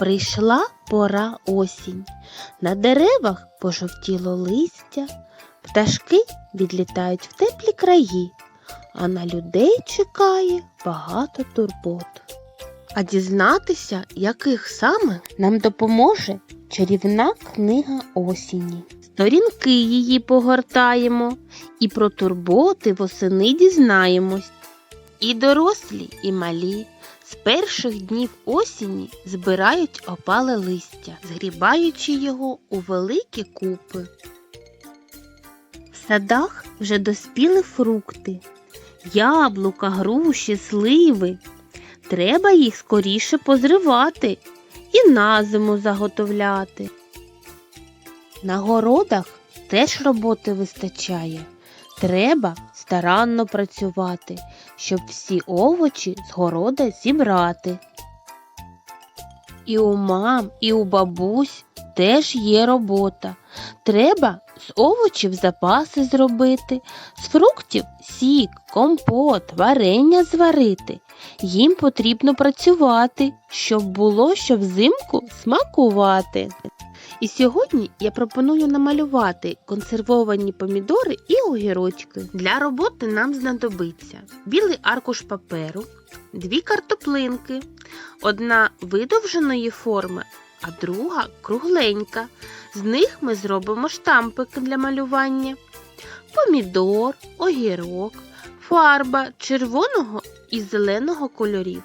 Прийшла пора осінь. На деревах пожовтіло листя, пташки відлітають в теплі краї, а на людей чекає багато турбот. А дізнатися, яких саме нам допоможе чарівна книга осені. Сторінки її погортаємо і про турботи восени дізнаємось. І дорослі, і малі з перших днів осені збирають опале листя, згрібаючи його у великі купи. В садах вже доспіли фрукти, яблука, груші, сливи. Треба їх скоріше позривати і на зиму заготовляти. На городах теж роботи вистачає. Треба старанно працювати, щоб всі овочі з города зібрати. І у мам, і у бабусь теж є робота. Треба з овочів запаси зробити, з фруктів сік, компот, варення зварити. Їм потрібно працювати, щоб було що взимку смакувати. І сьогодні я пропоную намалювати консервовані помідори і огірочки. Для роботи нам знадобиться білий аркуш паперу, дві картоплинки, одна видовженої форми, а друга кругленька. З них ми зробимо штампики для малювання, помідор, огірок, фарба червоного і зеленого кольорів,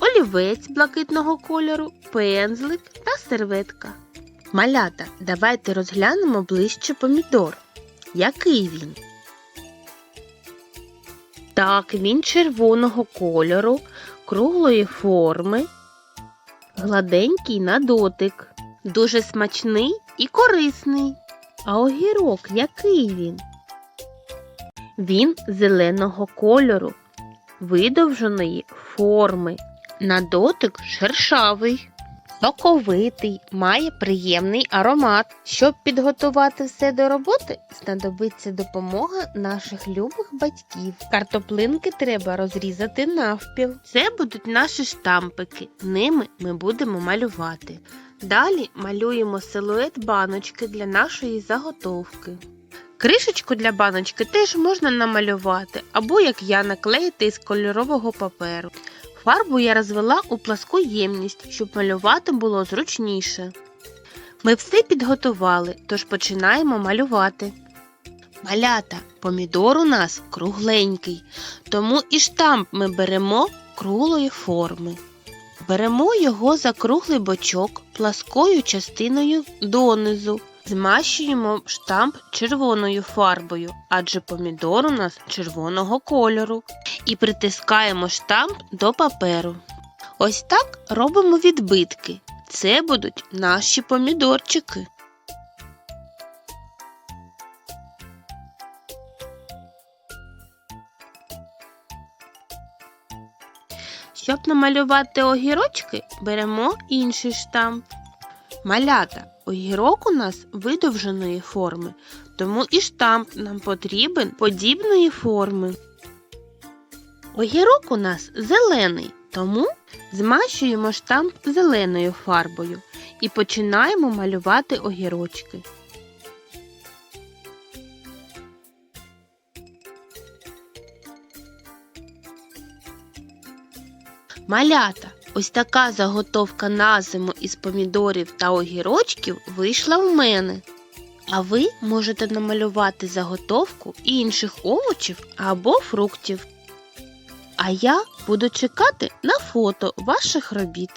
олівець блакитного кольору, пензлик та серветка. Малята, давайте розглянемо ближче помідор. Який він? Так, він червоного кольору, круглої форми, гладенький на дотик, дуже смачний і корисний. А огірок який він? Він зеленого кольору, видовженої форми, на дотик шершавий. Соковитий, має приємний аромат. Щоб підготувати все до роботи, знадобиться допомога наших любих батьків. Картоплинки треба розрізати навпіл. Це будуть наші штампики. Ними ми будемо малювати. Далі малюємо силует баночки для нашої заготовки. Кришечку для баночки теж можна намалювати, або, як я, наклеїти із кольорового паперу. Фарбу я розвела у пласку ємність, щоб малювати було зручніше. Ми все підготували, тож починаємо малювати. Малята, помідор у нас кругленький, тому і штамп ми беремо круглої форми. Беремо його за круглий бочок пласкою частиною донизу. Змащуємо штамп червоною фарбою, адже помідор у нас червоного кольору. І притискаємо штамп до паперу. Ось так робимо відбитки. Це будуть наші помідорчики. Щоб намалювати огірочки, беремо інший штамп. Малята, огірок у нас видовженої форми, тому і штамп нам потрібен подібної форми. Огірок у нас зелений, тому змащуємо штамп зеленою фарбою і починаємо малювати огірочки. Малята, ось така заготовка на зиму із помідорів та огірочків вийшла в мене. А ви можете намалювати заготовку інших овочів або фруктів. А я буду чекати на фото ваших робіт.